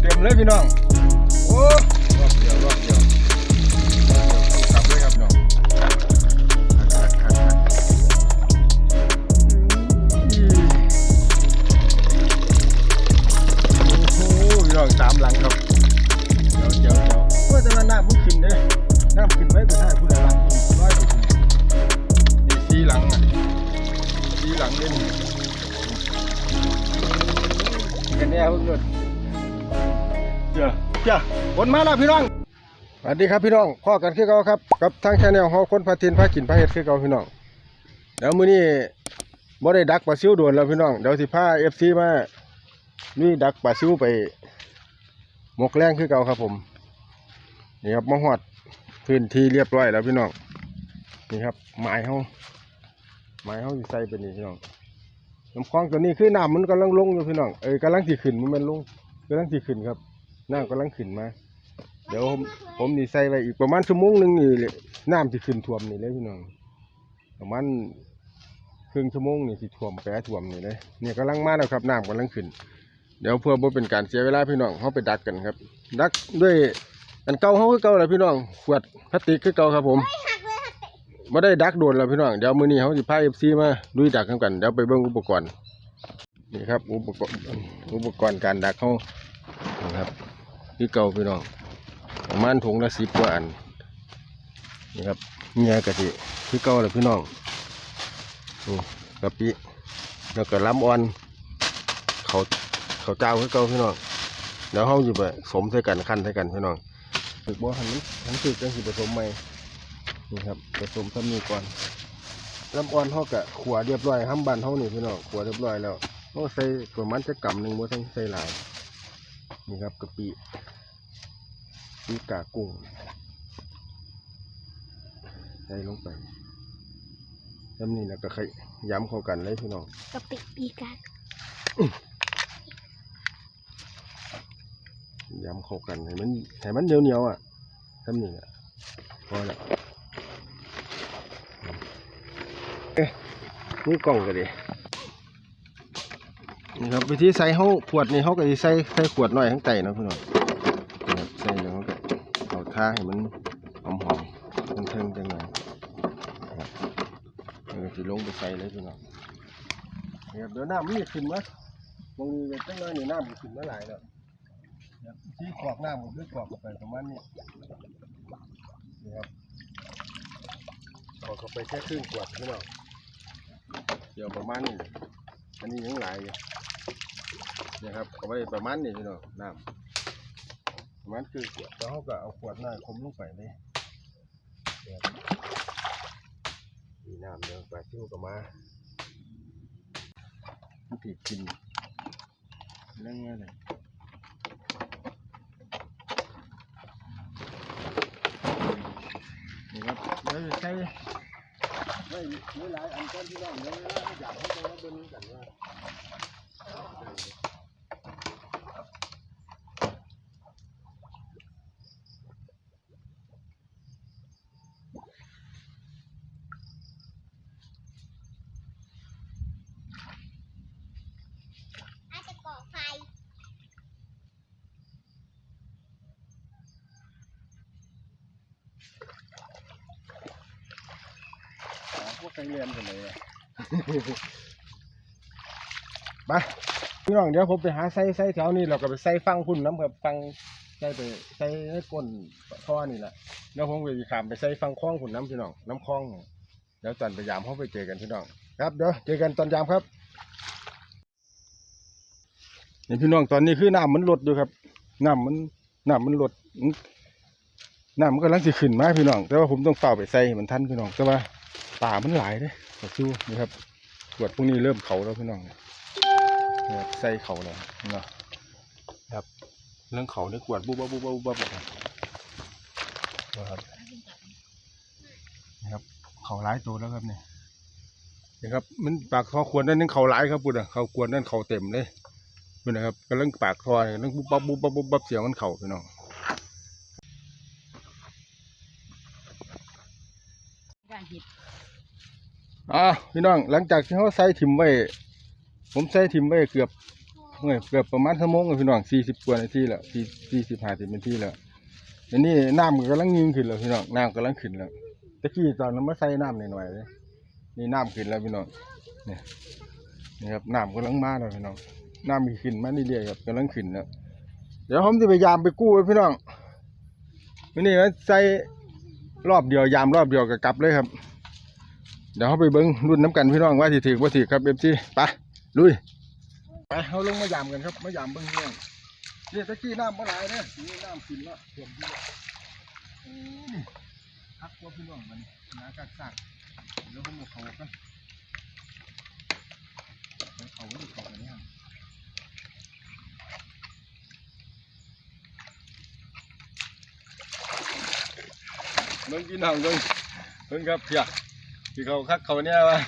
เต็มเลยพี่น้อง โอ้ นมาแล้วพี่น้องสวัสดีครับพี่น้องพ่อกันคือเก่าครับกับทางชาแนลเฮาคนพาทินพากินพาเฮ็ดคือเก่าพี่น้องเดี๋ยวมื้อนี้บ่ได้ดักปลาซิวโดวนแล้วพี่น้องเดี๋ยวสิพา FC มานี่ดักปลาซิวไปหมกแรงคือเก่าครับผมนี่ครับมาฮอดพื้นที่เรียบร้อยแล้วพี่น้องนี่ครับหมายเฮาหมายเฮาสิใส่เป็นนี่พี่น้องน้ำคลองตัวนี้คือน้ำมันกำลังลงอยู่พี่น้องเอ้ยกำลังสิขึ้นมันม่นลงกำลังสิขึ้นครับน้ำกำลังขึ้นมา เดี๋ยวผมผมนี่ใส่ไว้อีกประมาณชั่วโมงหนึ่งนี่เลยน้ำที่ขึ้นท่วมนี่เลยพี่น้อง ประมาณครึ่งชั่วโมงนี่ที่ท่วมแปรท่วมนี่เลยเนี่ยกำลังมาแล้วครับน้ำกำลังขึ้น เดี๋ยวเพื่อบ่เป็นการเสียเวลาพี่น้องเขาไปดักกันครับ ดักด้วยอันเก่าเขาคือเก่าแหละพี่น้องขวดพลาสติกคือเก่าครับผมไม่ได้ดักโดนแล้วพี่น้องเดี๋ยวมือนี้เขาสิพา FC มาลุยดักกันกันเดี๋ยวไปเบิ่งอุปกรณ์นี่ครับอุปกรณ์อุปกรณ์การดักเขานะครับคือเก่าพี่น้อง ประมาณถุงละสิบกว่าอันนี่ครับเงียกะทิคือเก่าเลยพี่น้องนี่กะปิแล้วก็ล้ำอ่อนเขาเขาเจ้าคือเก่าพี่น้องเดี๋ยวเขาอยู่ไปสมใส่กันขั้นใส่กันพี่น้องถึกบ่หันนี้หันถึกจังสิผสมใหม่นี่ครับผสมซ้ำนี้ก่อนล้ำอ่อนเขากะขวเรียบร้อยห้ำบันเขานี่พี่น้องขวเรียบร้อยแล้วเขาใส่ประมาณจะกำหนึ่งบ่ต้องใส่หลายนี่ครับกะปิ ปีกากุ้งใส่ลงไปแล้วนี่นะก็ขยย้ำเข้ากันเลยพี่น้องกะปิปีกาย้ำเข้ากันให้มันให้มันเหนียวเหนียวๆอะทำนี่แหละพอแล้วเอ๊ะนี่กล่องกันดินี่ครับวิธีใส่เขาขวดนี่เขาก็สิใส่ใส่ขวดหน่อยข้างใต้เนาะพี่น้องนี่ครับใส่แล้วเขาก็เอาให้มันหอมหอมๆเทิงๆจังหน่อยครับเออสิลงไปใส่เลยพี่น้องนี่ครับเดี๋ยวน้ำมันจะขึ้นมาบางทีจังเลยนี่น้ำมันขึ้นมาหลายแล้วที่ขวากน้ำผมด้วยขวากไปประมาณนี้นี่ครับขวากเข้าไปแค่ครึ่งขวดพี่น้องเดี๋ยวประมาณนี้อันนี้ยังหลายอยู่นี่ครับเอาไว้ประมาณนี้พี่น้องน้ำ มาณครึ่งขวดแล้วเขาก็เอาขวดน้ำคมลงไปเลยนี่ครับนี่น้ำเดี๋ยวปลาชิวก็มามันผิดกินเรื่องอะไรนี่ครับเดี๋ยวจะใช้ไม่ไม่หลายอันก้อนที่น้องเดี๋ยวเวลาอยากให้ตัวเบิ่งกันว่าอาจจะก่อไฟ พวก ใครเรียนกันเลยอะไปพี่น้องเดี๋ยวผมไปหาไส้ไส้แถวนี้เราก็ไปใส่ฟังพุ่นน้ำกับฟังใส่ไปใส่ให้ก้นท่อนี่แหละแล้วผมก็จะขามไปใส่ฟังคล้องพุ่นน้ำพี่น้องน้ำคล้องเดี๋ยวตอนไปยามเขาไปเจอกันพี่น้องครับเดี๋ยวเจอกันตอนยามครับนี่พี่น้องตอนนี้คือน้ำมันลดอยู่ครับน้ำมันน้ำมันลดน้ำมันกำลังสิขึ้นมาพี่น้อง แต่ว่าผมต้องเฝ้าไปใส่ให้มันทันพี่น้องแต่ว่า ป่ามันหลายเด้ขอสู้นี่ครับขวดพวกนี้เริ่มเขาแล้วพี่น้องเนี่ยใส่เขาแล้วนะครับเรื่องเขาเนี่ยขวดบุบบับบุบบับบุบบับนะครับนะครับ เขาหลายตัวแล้วครับเนี่ยนี่ครับมันปากคอขวดนั่นนึงเขาหลายครับปุ่นอะเขาขวดนั่นเขาเต็มเลยปุ่นนะครับกำลังปากคอเนี่ยกำลังบุบบับบุบบุบบับเสียงมันเข่าพี่น้อง การหิด อ่าพี่น้องหลังจากที่เขาใส่ถิ่มไว้ ผมใส่ถิ่มไว้เกือบเมื่อยเกือบประมาณชั่วโมงเลยพี่น้องสี่สิบกว่านาทีแล้วสี่สี่สิบห้าสิบนาทีแล้วอันนี้น้ำก็กำลังยิงขึ้นแล้วพี่น้องน้ำกำลังขึ้นแล้วตะกี้ตอนนั้นมาใส่น้ำหน่อยๆเลยนี่น้ำขึ้นแล้วพี่น้องเนี่ยนี่ครับน้ำกำลังมาแล้วพี่น้องน้ำมีขึ้นมาเรื่อยๆครับกำลังขึ้นแล้วเดี๋ยวผมจะพยายามไปกู้พี่น้องวันนี้นะใส่รอบเดียวยามรอบเดียวก็กลับเลยครับ เดี๋ยวเขาไปเบิ้งรุ่นน้ำกันพี่น้องว่าสิถือว่าถือครับเอฟซีไปลุยไปเขาลงมายามกันครับมายามเบิ้งเรื่องนี่ตะกี้น้ำมื่อไหร่เนี่ยนี่น้ำขึ้นแล้วเต็มที่ล้วอู้นี่พักว่าพี่น้องมันนากักซากเดี๋ยวผมเอาเขากันเอาเขาไม่เขากันเนี่ยเบิ้งกินหางเบิ้งเบิ้งครับเพีย ที่เขาคักเขาเนี่ยวะ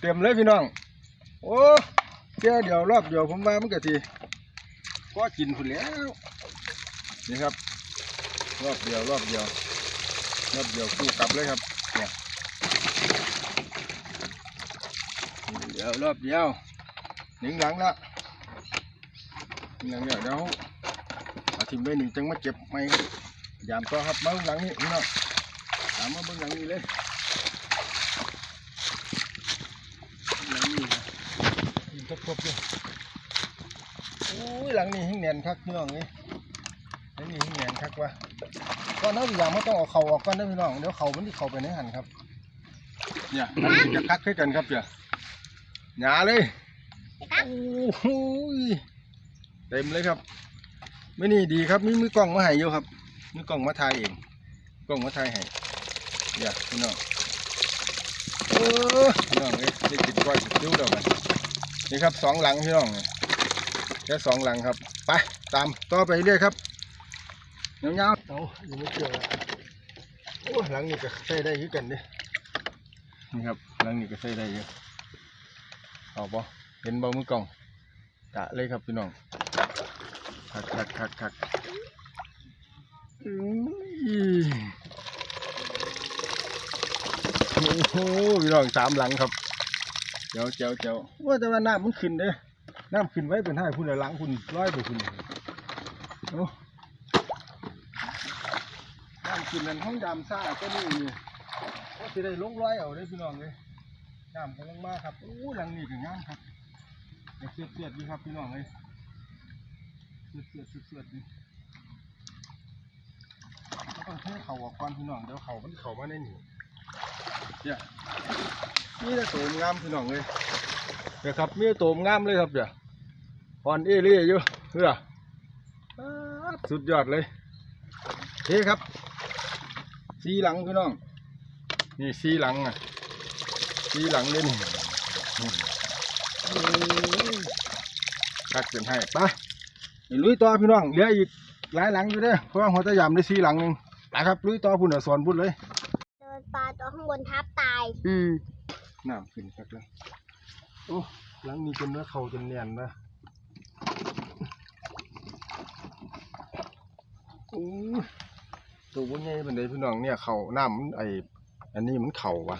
เต็มเลยพี่น้อง โอ้แค่เดียวรอบเดียวผมว่ามันก็ทีก็กินพุ่นแล้วนี่ครับ รอบเดียวรอบเดียวรอบเดียวคู่กลับเลยครับเนี่ยเดียวรอบเดียวหนึ่งหลังละหนึ่งหลังเดียวเดี๋ยวอาทิมไปหนึ่งจังมาเก็บไม่ยามต่อครับมาหลังนี้พี่น้องตามมาเบิ่งหลังนี้เลยหลังนี้นะยิง ครบๆเลยโอ้ยหลังนี้หิ้งแน่นคักพี่น้องนี่หลังนี้หิ้งแน่นคักว่ะก่อนหน้าอย่างไม่ต้องเอาเข่าออกก่อนนะพี่น้องเดี๋ยวเข่ามันที่เข่าไปในหันครับ เนี่ยหลังนี้จะคักขึ้นกันครับเจ้าหยาเลยโอ้ยเต็มเลยครับไม่นี่ดีครับมีมือกล้องมาให้อยู่ครับมือกล้องมาถ่ายเองกล้องมาถ่ายให้อย่าพี่น้องเออพี่น้องเอ้ยได้กินก้อยกินจิ้วแล้วมัน นี่ครับสองหลังพี่น้องแค่สองหลังครับ ไปตามต่อไปเรื่อยครับเงาๆเอาอยู่ไม่เจอโอ้หลังนี้ก็ใช้ได้คือกันเดินี่ครับหลังนี้ก็ใช้ได้เยอะเอาปะเห็นบ่มือกล้องกะเลยครับพี่น้องคักคักคักคักอุ้ยโอ้โหพี่น้องสามหลังครับ เจ้าเจ้าเจ้าว่าแต่ว่าน้ำมันขึ้นเด้น้ำขึ้นไว้เป็นให้คุณละหลังคุณร้อยไปคุณโอ้น้ำขึ้นนั่นห้องดำซ่าก็นี่นี่ก็จะได้ลงร้อยเอาได้พี่น้องเลยน้ำกำลังมาครับโอ้หลังนี้ถึงงามครับเสียดเสียดดีครับพี่น้องเลยเสือดเสือดเสือดเสือดนี่ก็ต้องเทเข่าออกก่อนพี่น้องเดี๋ยวเข่ามันเข่ามาในนี่เนี่ย นี่แต่โตมงามพี่น้องเลยเดี๋ยวครับมีแต่โตมงามเลยครับเดี๋ยวอ่อนเอเรี่อยู่เพื่อสุดยอดเลยเฮ้ครับ สีหลังพี่น้อง นี่สีหลังอะ สีหลังเลยนี่คักเป็นให้ปนี่ลุยต่อพี่น้อง เหลืออีกหลายหลังอยู่เด้อเพราะว่าหัวตะยำได้สีหลังหนึงนะครับลุยต่อพุ่นเดี๋สอนพุ่นเลยโดนปลาตัวข้างบนทับตาย อืม น้ำขึ้นสักแล้วโอ้หลังนี้จนเนื้อเข่าจนเนียนนะโอ้ตัวบุญใหญ่เป็นไดพี่น้องเนี่ยเข่าน้ำมันไออันนี้มันเข่าวะ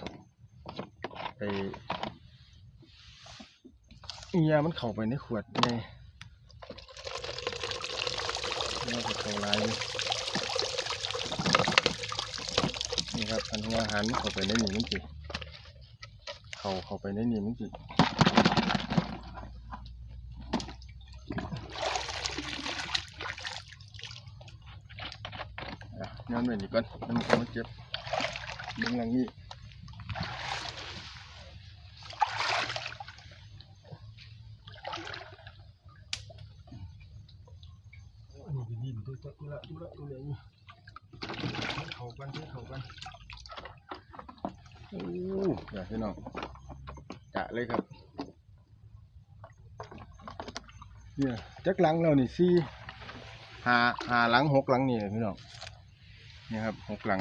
ไอเอียมันเข่าไปในขวดไงเนี่ยเข่าหลายนี่ครับอันหัวอาหารมันเข้าไปในนี่มันสิ เข้าเข้าไปในนี่มันสิอะย้อนไว้นี่ก่อนมันจะมาเจ็บดึงหลังนี้อันนี้ดินตัวตัวละตัวละตัวละนี่เขากันที่เขากันโอ้อยากพี่น้อง กะเลยครับเนี่ยจักหลังเรานี่สี่หาหาหลังหกหลังนี่แหละพี่น้องนี่ครับหกหลัง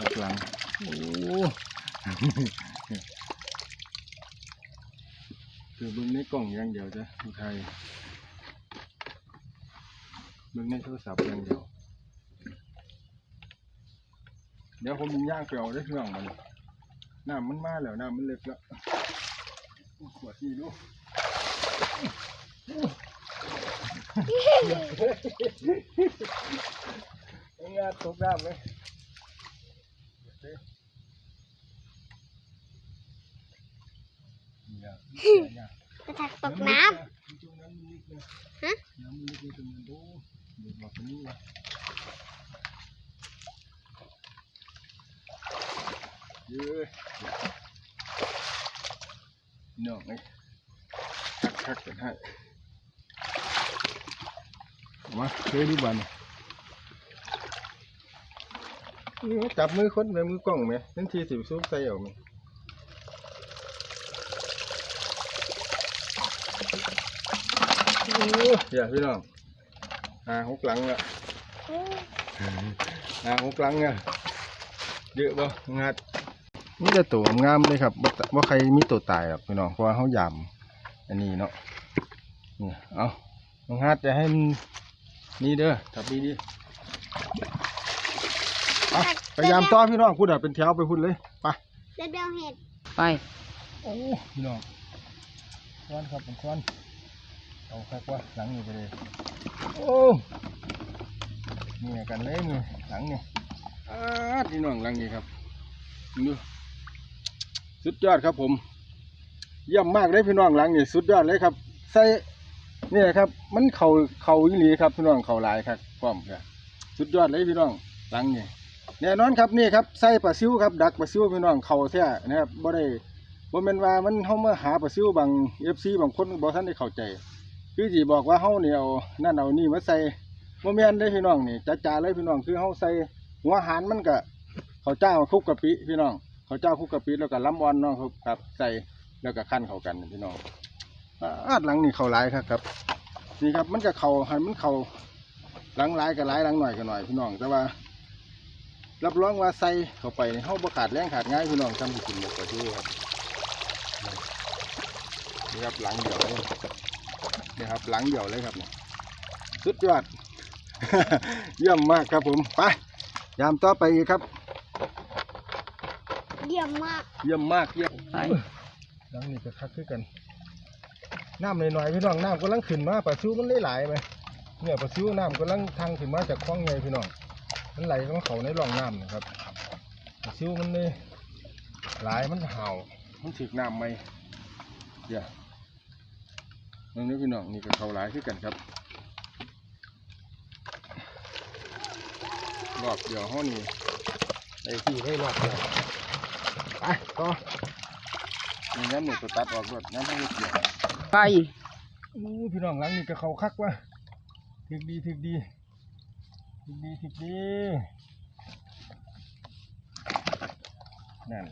หกหลังโอ้คือเบิ่งในกล่องอย่างเดียวจ้ะผู้ไทยเบิ่งในโทรศัพท์อย่างเดียว เดี๋ยวผมย่างเปล่าได้เครื่องมันน้ำมันมาแล้วน้ำมันเล็กแล้วขวดนี่ดูงานตกน้ำเลยเนี่ยเนี่ยจะถักตกน้ตรงนั้นมันลึกเลยฮะ น้ำมันลึก เลยตรงนั้นโอ้เดี๋ยวบอกตรงนี้เลยเย้ยน้องไอ้คักคักๆกันให้เอามาเคยดูบันนี่จับมือคนไปมือกล้องไหมนั่นทีสิบซุปใส่เอาไหมโอ้ยอย่าพี่น้องหาหกหลังละำหาหกหลังอะเยอะบ่งัด นี่จะตัวงามเลยครับบ่ตบ่ใครมีตัวตายหรอกพี่น้องเพราะว่าเขายำอันนี้เนาะนี่เอางัดจะให้มันนี่เด้อทับดีดีเอาพยายามต่อพี่น้องพูดอะเป็นแถวไปพูดเลยไปเด็ดเดียวเห็ดไปโอ้พี่น้องควันครับเป็นควันเอาคักว่าหลังนี่ไปเลยโอ้นี่กันเลยมือหลังนี่อ้าดพี่น้องหลังนี่ครับดู สุดยอดครับผม เยี่ยมมากเลยพี่น้องหลังนี่สุดยอดเลยครับ ใส่นี่ครับ มันเข่าเข่าอีหลีครับพี่น้องเข่าหลายครับพร้อมครับสุดยอดเลยพี่น้องหลังนี่แน่นอนครับนี่ครับใส่ปลาซิวครับดักปลาซิวพี่น้องเข่าแท้นะครับบ่ได้บ่แม่นว่ามันเฮามาหาปลาซิวบาง FC บางคนบ่ทันได้เข้าใจ คือสิบอกว่าเฮาเนี่ยเอานั่นเอานี่มาใส่บ่แม่นเด้พี่น้องนี่จ๋าๆเลยพี่น้องคือเฮาใส่หัวอาหารมันก็ข้าวเจ้าคุกกะปิพี่น้อง ขาเจ้าคุกกะปิแล้วก็ล้ำอ่อนเนาะครับครับใส่แล้วก็คั่นเข้ากันพี่น้องอาดหลังนี่เข้าหลายครับครับ นี่ครับมันก็เข้าให้มันเข้าหลังหลายก็หลายหลังหน่อยก็หน่อยพี่น้องแต่ว่า รับรองว่าใส่เข้าไปเฮาบ่ขาดแรงขาดง่ายพี่น้องทำสิกินหมดก็อยู่ครับนี่ครับหลังเดี่ยวเลยนี่ครับหลังเดี่ยวเลยครับเนี่ยสุดยอดเยี่ยมมากครับผมไปยามต่อไปครับ เยี่ยมมากเยี่ยมมากเยี่ยมไปหลังนี้ก็คักขึ้นกัน น้ำหน่อยๆพี่น้องน้ำกำลังขึ้นมาปลาซิวมันหลายๆไหมเนี่ยปลาซิวน้ำกำลังทางขึ้นมาจากคลองใหญ่พี่น้องมันไหลมาเขาในร่องน้ำนะครับปลาซิวมันเลยหลายมันเห่ามันถึกน้ำไหมเดี๋ยวตรงนี้พี่น้องนี่ก็เขาหลายขึ้นกันครับรอบเดียวห้อนี้ไอ้ที่ได้รอบเดียว ไปต่อนี่งั้นนี่ตัวตัดออกรถงั้นไม่เกี่ยวไปอู้พี่น้องหลังนี่ก็เขาคักว่ะถึกดีถึกดีถึกดีถึกดีนั่น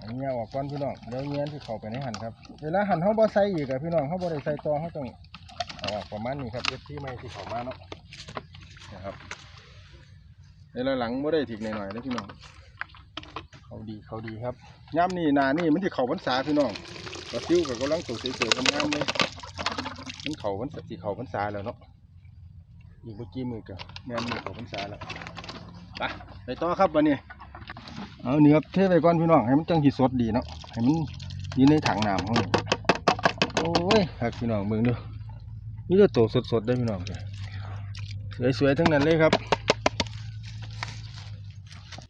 อันนี้เอาออกก่อนพี่น้องเดี๋ยวเงี้ยที่เข้าไปในหั่นครับ เวลาหั่นเขาบ่ใส่อีกอะพี่น้องเขาบ่ได้ใส่ต่อเขาต้องเอาออกประมาณนี้ครับเอฟที่ไม่ที่เข้ามาเนาะนะครับในละหลังไม่ได้ถิกหน่อยๆเลยพี่น้อง เขาดีเขาดีครับย่ำนี่นานี่มันที่เขาพรรษาพี่น้องกระซิวกับกำลังตัวเสือๆกำงามเลยมันเขาพรรษาที่เขาพรรษาแล้วเนาะอีกเมื่อกี้มือกับแม่นมือเขาพรรษาแล้วไปไปต่อครับวันนี้เอาเนื้อเทไปก่อนพี่น้องให้มันจังสีสดดีเนาะให้มันยู่ในถังน้ำของนี่โอ้ยครับพี่น้องเบิ่งดูนี่จะโตสดๆได้พี่น้องสวยๆทั้งนั้นเลยครับ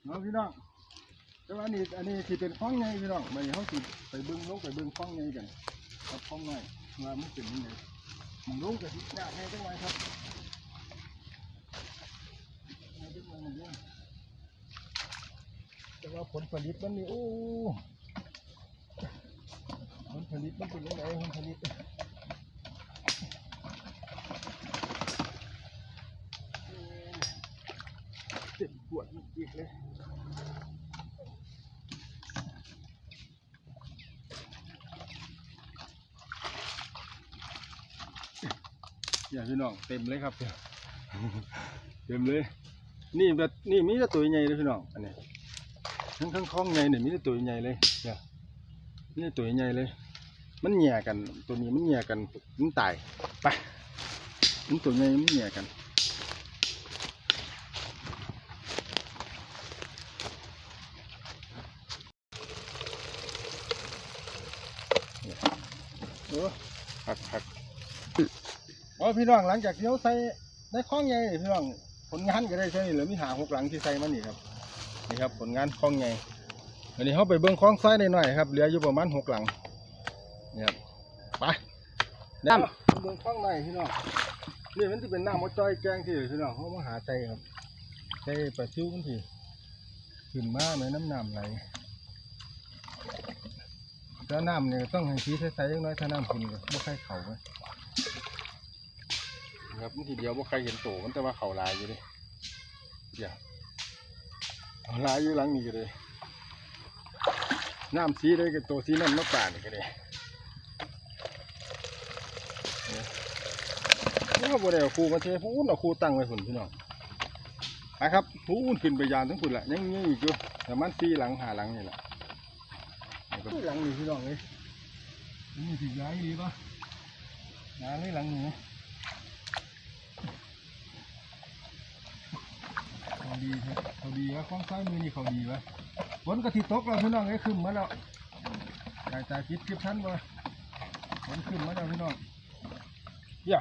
น้องพี่น้อง แต่ว่านนี้อันนี้ที่เป็นคล้องไงพี่น้องมันเขาสิไปเบิ้งลงไปเบิ้งคล้องไงกันครับคล้องหน่อยว่ามันเป็นยังไงมันลงกับที่ยากแน่จังไงครับแต่ว่าผลผลิตมันนี่โอ้ผลผลิตมันเป็นยังไงผลผลิต น้องเต็มเลยครับ เต็มเลย นี่แบบนี่มีแต่ตัวใหญ่เลยพี่น้องอันนี้ทั้งทั้งคล้องใหญ่เนี่ยมีแต่ตัวใหญ่เลยเนี่ยนี่ตัวใหญ่เลย มันแย่กัน ตัวนี้มันแย่กันมันตายไปมันตัวใหญ่มันแย่กันเออ อพี่น้องหลังจากที่เขาใส่ได้คล้องใหญ่พี่น้องผลงานก็ได้ใช่นี่เหลือมีหาหกหลังที่ใส่มานี่ครับนี่ครับผลงานคล้องใหญ่อันนี้เขาไปเบิ้งคล้องซ้หน่อยครับเหลืออยู่ประมาณหกหลังนี่ครับไปน้ำเบิ้งคล้องในพี่น้องนี่มันจะเป็นน้ำมะจ้อยแกงที่พี่น้องเขามาหาใจครับใจปลาซิวกันทีขึ้นมาไหมน้ำน้ำไหลแล้วน้ำเนี่ยต้องให้สีใสๆจังน้อยถ้าน้ำขุ่นก็บ่ใครเข่าไหม ครับมันทีเดียวบ่ใครเห็นโตมันแต่ว่าเข่าลายอยู่เดิเดี๋ยวเขาลายอยู่หลังนี้ก็เลยน้ำสีเลยกับตัวสีนั่นมะป่านี่ก็เลยนี่ก็บ่ได้เอาครูมาเทพูนเอาครูตั้งไว้หุ่นพี่น้องไปครับพูนขึ้นไปยานทั้งฝุ่นละยังยังอีกอยู่แต่มันสีหลังหาหลังนี่แหละหลังนี้พี่น้องเลยนี่ถือย้ายดีปะย้ายเลยหลังนี้เขา ดีครับเขาดีวะข้างซ้ายมือนี่เขาดีวะฝนกระติตกแล้วพี่น้องไอ้ยขึ้นมาแล้วจ่ายจ่ายคิดคิดทันบ่ฝนขึ้นมาแล้วพี่น้องเย่า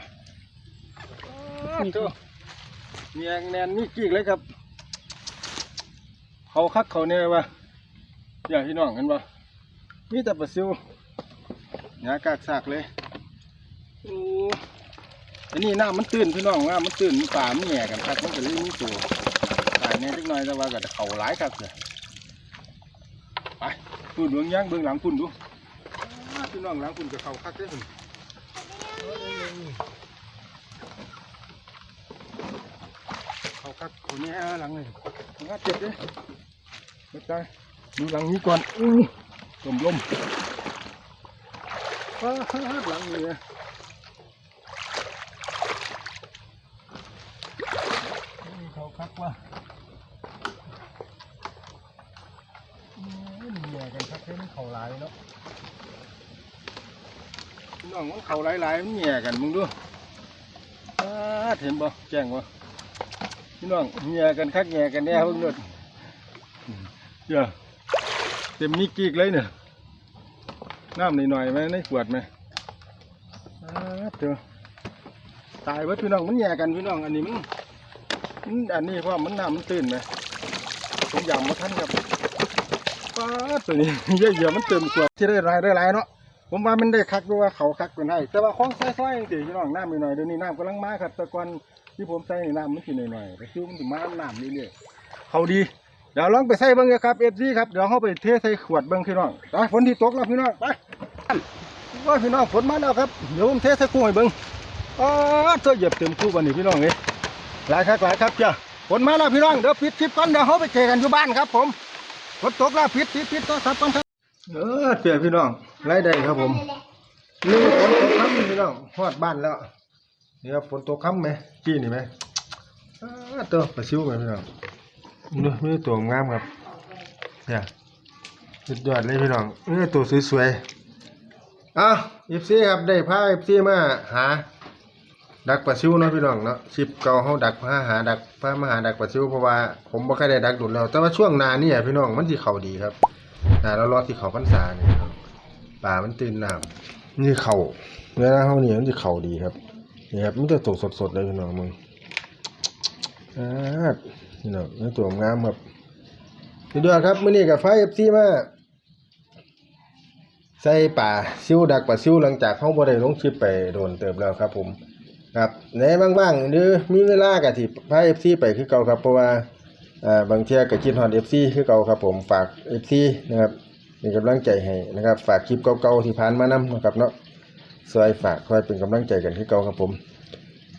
นี่ก็มีแองแนนมีกีกเลยครับ เขาคักเขาเนี่ยวะอย่าพี่น้องเห็นปะมีแต่ปลาซิวหยากากซากเลยอ้อันนี้น้ำมันตื้นพี่น้องน้ำมันตื้นมันป่ามันแหย่กันครับมันก็เลยมีตัว ตายแน่อยแต่ว่าก็เขาหลายครับเลยไปปุ่นเบื้องย่างเบื้องหลังปุ่นดูพี่น้องหลังปุ่นกับเขาคักได้อพุ่นเขาคักเขาแน่หลังเลยงัดเจ็บเลยเจ็บใจดูหลังนี้ก่อนอู้ลมลมหลังนี่นะนี่เขาคักว่าอืมเหนื่อยกันคักเท่มันเขาหลายเนาะพี่ น้องมันเขาหลายหลายๆมันเหนื่อยกันมึงดูฟ้าเห็นบ่แจ้งบ่พี่น้องเหนื่อยกันคักเหนื่อยกันแน่เพิ่งเลิศเดี๋ยวเต็มมีกีกเลยเนี่ยน้ำหน่อยๆไหมในขวดไหมอ้าวเจอตายว้พี่น้องมันแย่กันพี่น้องอันนี้มันมันอันนี้เพราะมันน้ำมันตื้นไหมผมยำมาท่านครับป้าดตัวนี้เยอะเยอะมันเติมขวดที่ได้รายได้หลายเนาะ ผมว่ามันได้คักด้วยว่าเขาคักกันให้แต่ว่าของใส่ๆจริงๆพี่น้องน้ำหน่อยๆเดี๋ยวนี้น้ำกำลังมาครับแต่ก่อนที่ผมใส่นี่น้ำมันสิหน่อยๆแต่คิวมันถึงมาน้ำเรื่อยๆเขาดีเดี๋ยวลองไปใส่เบิ้งเลยครับเอฟซีครับเดี๋ยวเขาไปเทใส่ขวดเบิ้งพี่น้องไปฝนที่ตกแล้วพี่น้องไปว่าพี่น้องฝนมาแล้วครับเดี๋ยวผมเทใส่คู่ให้เบิ้งอ๋อเธอเหยียบเต็มคู่วันนี้พี่น้องเลยหลายครับหลายครับจ้ะฝนมาแล้วพี่น้องเดี๋ยวปิดคลิปก่อนเดี๋ยวเขาไปเจอกันอยู่บ้านครับ ผมฝนตกแล้วปิดปิดปิดโทรศัพท์ก่อนครับ เออเจอพี่น้องไล่ได้ครับผมนี่ฝนตกค่ำพี่น้องฮอดบ้านแล้วนี่ครับฝนตกค่ำไหมกี้นี่ไหมอ้าตัวปลาชิวไหมพี่น้องนี่มีตัวงามครับเนี่ยสุดยอดเลยพี่น้องนี่ตัวสวยๆอ้าวเอฟซีครับได้พาเอฟซีมาหา ดักปลาซิวเนาะพี่น้องเนาะชิปเก่าเฮาดักพาหาดักพามาหาดักปลาซิวเพราะว่าผมบ่เคยได้ดักดุนแล้วแต่ว่าช่วงนานี่พี่น้องมันสิเขาดีครับ หนาแล้วรอที่เขาพรรษาเนี่พี่น้องป่ามันตื่นน้ำนี่เข้าเนื้อเฮานี่มันสิเข้าดีครับนี่ครับมันจะตกสดๆเลยพี่น้องมึงอ่านี่เนาะนี่ตัวงามครับนี่ด้วยครับมื้อนี้กับไฟเอฟซีมาใส่ป่าซิวดักป่าซิวหลังจากเขาบ่ไดลงคลิปไปโดนเติบแล้วครับผมครับในบ้างๆหรือมีเวลาก็ที่พาเอฟซีไปคือเก่าครับเพราะว่า อ่าบางเที่ยก็คิดฮอดเอฟซีคือเก่าครับผมฝากเอฟซีนะครับเป็นกำลังใจให้นะครับ ฝากคลิปเก่าๆที่ผ่านมานำนะครับเนาะซอยฝากคอยเป็นกำลังใจกันคือเก่าครับผม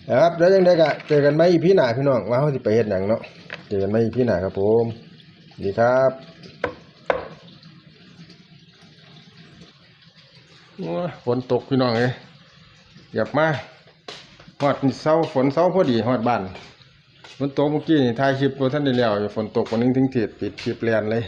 นะครับแล้วยังไงก็เจอกันไหมพี่หนาพี่น้องว่าเขาสิไปเฮ็ดหยังเนาะเจอกันไหมพี่หนาครับผมดีครับฝนตกพี่น้องเอ้ยอยากมาฮอดเช้าฝนเช้าพอดีฮอดบ้าน ฝนตกเมื่อกี้นี่ถ่ายคลิปบ่ทันได้แล้วอยู่ฝนตกวันนึงถึงเทศปิดคลิปแลนเลย